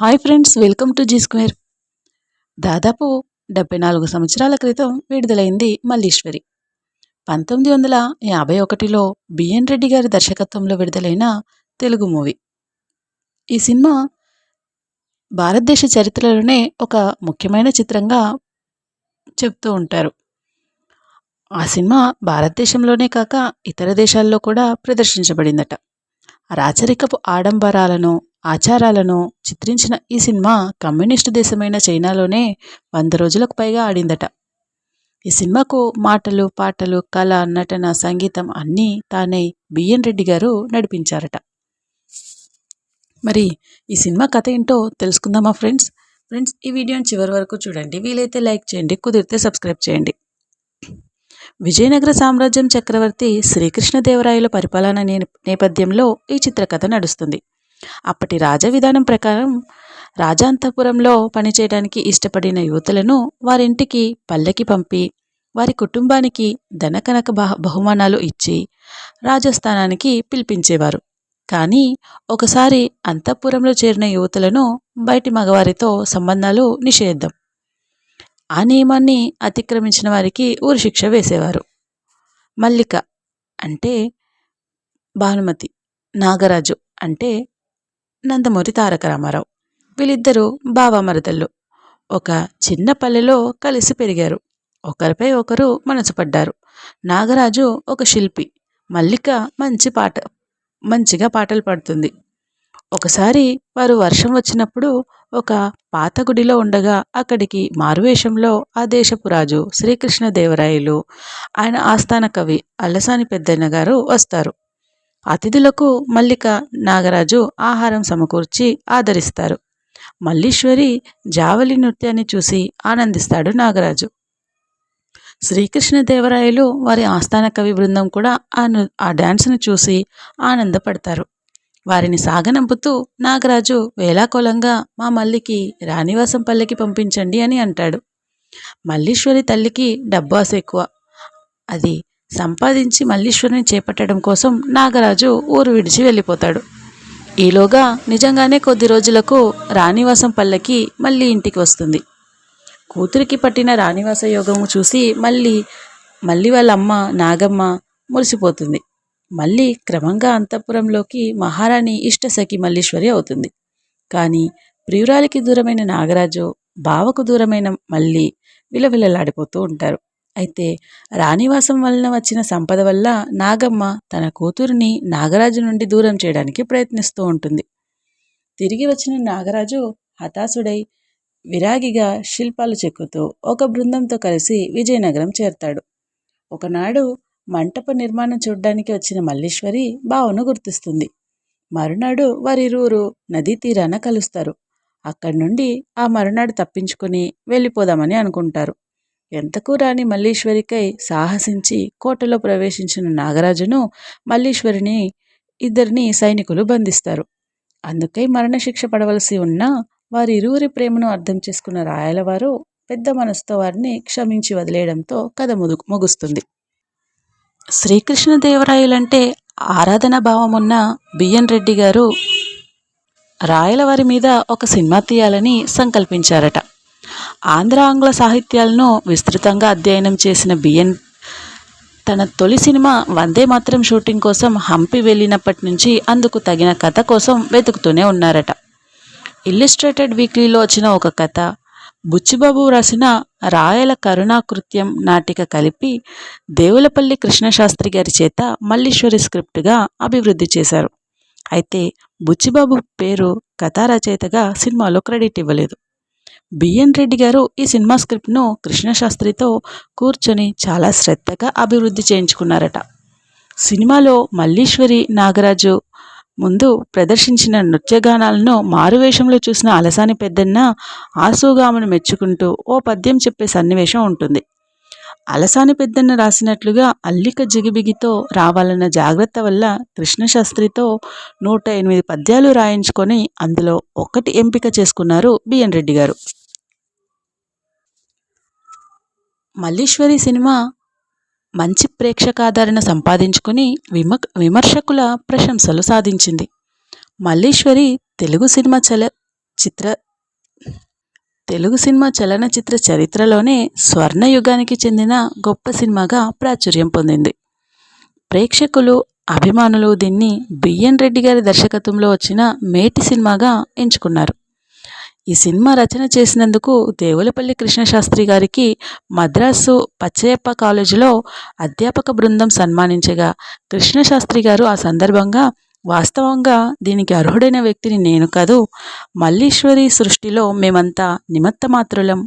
Hi friends welcome to G square దాదాపు డెబ్బై నాలుగు సంవత్సరాల క్రితం విడుదలైంది మల్లీశ్వరి. పంతొమ్మిది వందల యాభై ఒకటిలో బిఎన్ రెడ్డి గారి దర్శకత్వంలో విడుదలైన తెలుగు మూవీ. ఈ సినిమా భారతదేశ చరిత్రలోనే ఒక ముఖ్యమైన చిత్రంగా చెప్తూ ఉంటారు. ఆ సినిమా భారతదేశంలోనే కాక ఇతర దేశాల్లో కూడా ప్రదర్శించబడిందట. రాచరికపు ఆడంబరాలను ఆచారాలను చిత్రించిన ఈ సినిమా కమ్యూనిస్టు దేశమైన చైనాలోనే వంద రోజులకు పైగా ఆడిందట. ఈ సినిమాకు మాటలు పాటలు కళ నటన సంగీతం అన్నీ తానే బిఎన్ రెడ్డి గారు నడిపించారట. మరి ఈ సినిమా కథ ఏంటో తెలుసుకుందామా ఫ్రెండ్స్? ఫ్రెండ్స్ ఈ వీడియోని చివరి వరకు చూడండి. వీలైతే లైక్ చేయండి కుదిరితే సబ్స్క్రైబ్ చేయండి. విజయనగర సామ్రాజ్యం చక్రవర్తి శ్రీకృష్ణదేవరాయల పరిపాలన నేపథ్యంలో ఈ చిత్రకథ నడుస్తుంది. అప్పటి రాజ విధానం ప్రకారం రాజాంతపురంలో పనిచేయడానికి ఇష్టపడిన యువతులను వారింటికి పల్లెకి పంపి వారి కుటుంబానికి ధనకనక బహుమానాలు ఇచ్చి రాజస్థానానికి పిలిపించేవారు. కానీ ఒకసారి అంతఃపురంలో చేరిన యువతులను బయటి మగవారితో సంబంధాలు నిషేధం ఆ నియమాన్ని అతిక్రమించిన వారికి ఊరిశిక్ష వేసేవారు. మల్లిక అంటే భానుమతి నాగరాజు అంటే నందమూరి తారక రామారావు. వీళ్ళిద్దరూ బావామరదళ్ళు. ఒక చిన్న పల్లెలో కలిసి పెరిగారు. ఒకరిపై ఒకరు మనసు పడ్డారు. నాగరాజు ఒక శిల్పి. మల్లిక మంచి పాట మంచిగా పాటలు పాడుతుంది. ఒకసారి వారు వర్షం వచ్చినప్పుడు ఒక పాత గుడిలో ఉండగా అక్కడికి మారువేషంలో ఆ దేశపు రాజు శ్రీకృష్ణదేవరాయలు ఆయన ఆస్థాన కవి అల్లసాని పెద్దన్న గారు వస్తారు. అతిథులకు మల్లిక నాగరాజు ఆహారం సమకూర్చి ఆదరిస్తారు. మల్లీశ్వరి జావలి నృత్యాన్ని చూసి ఆనందిస్తాడు నాగరాజు. శ్రీకృష్ణదేవరాయలు వారి ఆస్థాన కవి బృందం కూడా ఆ ఆ డ్యాన్స్ను చూసి ఆనందపడతారు. వారిని సాగనంపుతూ నాగరాజు వేలాకోలంగా మా మల్లికి రాణివాసం పల్లెకి పంపించండి అని అంటాడు. మల్లీశ్వరి తల్లికి డబ్బాస్ ఎక్కువ. అది సంపాదించి మల్లీశ్వరిని చేపట్టడం కోసం నాగరాజు ఊరు విడిచి వెళ్ళిపోతాడు. ఈలోగా నిజంగానే కొద్ది రోజులకు రాణివాసం పల్లకి మళ్ళీ ఇంటికి వస్తుంది. కూతురికి పట్టిన రాణివాస యోగము చూసి మళ్ళీ మళ్ళీ వాళ్ళ అమ్మ నాగమ్మ మురిసిపోతుంది. మళ్ళీ క్రమంగా అంతఃపురంలోకి మహారాణి ఇష్టసఖి మల్లీశ్వరి అవుతుంది. కానీ ప్రియురాలికి దూరమైన నాగరాజు బావకు దూరమైన మళ్ళీ విలవిలలాడిపోతూ ఉంటారు. అయితే రాణివాసం వలన వచ్చిన సంపద వల్ల నాగమ్మ తన కూతురిని నాగరాజు నుండి దూరం చేయడానికి ప్రయత్నిస్తూ ఉంటుంది. తిరిగి వచ్చిన నాగరాజు హతాశుడై విరాగిగా శిల్పాలు చెక్కుతూ ఒక బృందంతో కలిసి విజయనగరం చేరతాడు. ఒకనాడు మంటప నిర్మాణం చూడ్డానికి వచ్చిన మల్లీశ్వరి బావను గుర్తిస్తుంది. మరునాడు వారిరువురు నదీ తీరాన కలుస్తారు. అక్కడి నుండి ఆ మరునాడు తప్పించుకుని వెళ్ళిపోదామని అనుకుంటారు. ఎంతకు రాని మల్లీశ్వరికై సాహసించి కోటలో ప్రవేశించిన నాగరాజును మల్లీశ్వరిని ఇద్దరిని సైనికులు బంధిస్తారు. అందుకై మరణశిక్ష పడవలసి ఉన్న వారి ఇరువురి ప్రేమను అర్థం చేసుకున్న రాయలవారు పెద్ద మనసుతో వారిని క్షమించి వదిలేయడంతో కథ ముదు ముగుస్తుంది. శ్రీకృష్ణదేవరాయలంటే ఆరాధన భావం ఉన్న బిఎన్ రెడ్డి గారు రాయలవారి మీద ఒక సినిమా తీయాలని సంకల్పించారట. ఆంధ్ర ఆంగ్ల సాహిత్యాలను విస్తృతంగా అధ్యయనం చేసిన బిఎన్ తన తొలి సినిమా వందే మాత్రం షూటింగ్ కోసం హంపి వెళ్ళినప్పటి నుంచి అందుకు తగిన కథ కోసం వెతుకుతూనే ఉన్నారట. ఇల్లిస్ట్రేటెడ్ వీక్లీలో వచ్చిన ఒక కథ బుచ్చిబాబు రాసిన రాయల కరుణాకృత్యం నాటిక కలిపి దేవులపల్లి కృష్ణశాస్త్రి గారి చేత మల్లీశ్వరి స్క్రిప్ట్గా అభివృద్ధి చేశారు. అయితే బుచ్చిబాబు పేరు కథా రచయితగా సినిమాలో క్రెడిట్ ఇవ్వలేదు. బిఎన్ రెడ్డి గారు ఈ సినిమా స్క్రిప్ట్ను కృష్ణశాస్త్రితో కూర్చొని చాలా శ్రద్ధగా అభివృద్ధి చేయించుకున్నారట. సినిమాలో మల్లీశ్వరి నాగరాజు ముందు ప్రదర్శించిన నృత్యగానాలను మారువేషంలో చూసిన అలసాని పెద్దన్న ఆసుగామను మెచ్చుకుంటూ ఓ పద్యం చెప్పే సన్నివేశం ఉంటుంది. అలసాని పెద్దన్న రాసినట్లుగా అల్లిక జిగిబిగితో రావాలన్న జాగ్రత్త వల్ల కృష్ణశాస్త్రితో నూట ఎనిమిది పద్యాలు రాయించుకొని అందులో ఒకటి ఎంపిక చేసుకున్నారు బిఎన్ రెడ్డి గారు. మల్లీశ్వరి సినిమా మంచి ప్రేక్షకాదరణ సంపాదించుకుని విమ విమర్శకుల ప్రశంసలు సాధించింది. మల్లీశ్వరి తెలుగు సినిమా చల చిత్ర తెలుగు సినిమా చలనచిత్ర చరిత్రలోనే స్వర్ణయుగానికి చెందిన గొప్ప సినిమాగా ప్రాచుర్యం పొందింది. ప్రేక్షకులు అభిమానులు దీన్ని బిఎన్ రెడ్డి గారి దర్శకత్వంలో వచ్చిన మేటి సినిమాగా ఎంచుకున్నారు. ఈ సినిమా రచన చేసినందుకు దేవులపల్లి కృష్ణశాస్త్రి గారికి మద్రాసు పచ్చయ్యప్ప కాలేజీలో అధ్యాపక బృందం సన్మానించగా. కృష్ణశాస్త్రి గారు ఆ సందర్భంగా వాస్తవంగా దీనికి అర్హుడైన వ్యక్తిని నేను కాదు మల్లీశ్వరి సృష్టిలో మేమంతా నిమత్త మాత్రులం.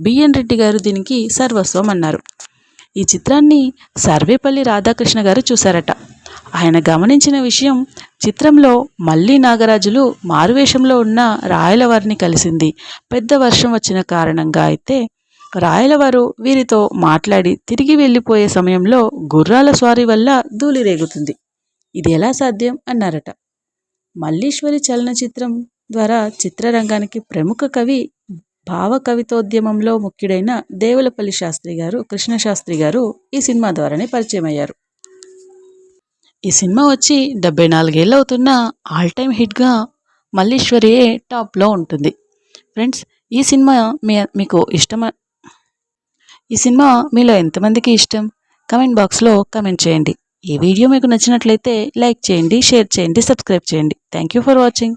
బిఎన్ రెడ్డి గారు దీనికి సర్వస్వం అన్నారు. ఈ చిత్రాన్ని సర్వేపల్లి రాధాకృష్ణ గారు చూశారట. ఆయన గమనించిన విషయం చిత్రంలో మళ్ళీ నాగరాజులు మారువేషంలో ఉన్న రాయలవారిని కలిసింది. పెద్ద వర్షం వచ్చిన కారణంగా అయితే రాయలవారు వీరితో మాట్లాడి తిరిగి వెళ్ళిపోయే సమయంలో గుర్రాల స్వారీ వల్ల ధూళి రేగుతుంది. ఇది ఎలా సాధ్యం? అన్నారట. మల్లీశ్వరి చలనచిత్రం ద్వారా చిత్రరంగానికి ప్రముఖ కవి భావ కవితోద్యమంలో ముఖ్యుడైన దేవులపల్లి శాస్త్రి గారు కృష్ణశాస్త్రి గారు ఈ సినిమా ద్వారానే పరిచయం అయ్యారు ఈ సినిమా వచ్చి డెబ్బై నాలుగేళ్ళు అవుతున్న ఆల్ టైమ్ హిట్గా మల్లీశ్వరియే టాప్లో ఉంటుంది. ఫ్రెండ్స్ ఈ సినిమా మీ మీకు ఇష్టమా ఈ సినిమా మీలో ఎంతమందికి ఇష్టం? కమెంట్ బాక్స్లో కమెంట్ చేయండి. ఈ వీడియో మీకు నచ్చినట్లయితే లైక్ చేయండి షేర్ చేయండి సబ్స్క్రైబ్ చేయండి. Thank you for watching.